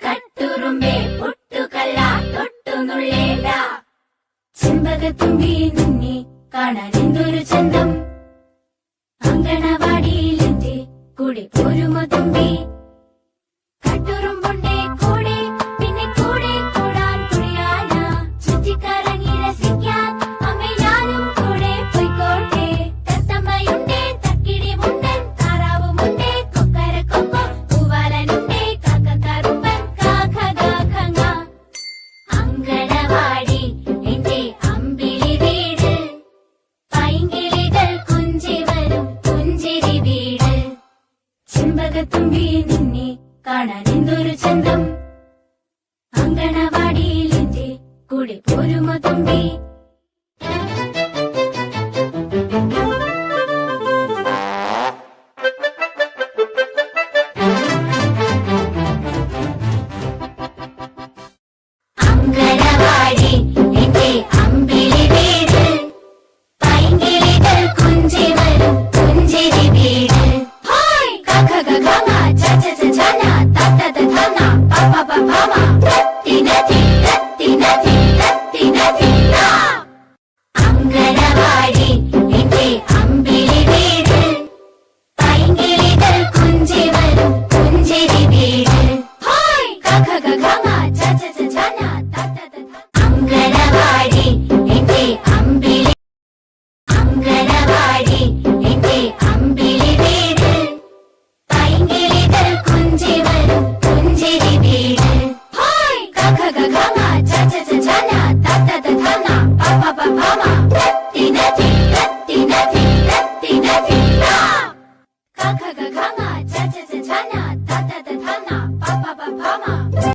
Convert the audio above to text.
കട്ടുറുമ്പേ പൊട്ടുകല്ല തൊട്ടുനുള്ളേണ്ട. ചെമ്പകത്തുമ്പി നിന്നെ കാണാൻ എന്തൊരു ചന്തം. അങ്കണവാടിയിൽ എന്റെ കൂടെ പോരുമോ തുമ്പി? കാണാൻ എന്തൊരു ചന്തം? അങ്കണവാടിയിൽ എന്റെ കൂടെ പോരുമോ തമ്പി അങ്കണ I gaga gaga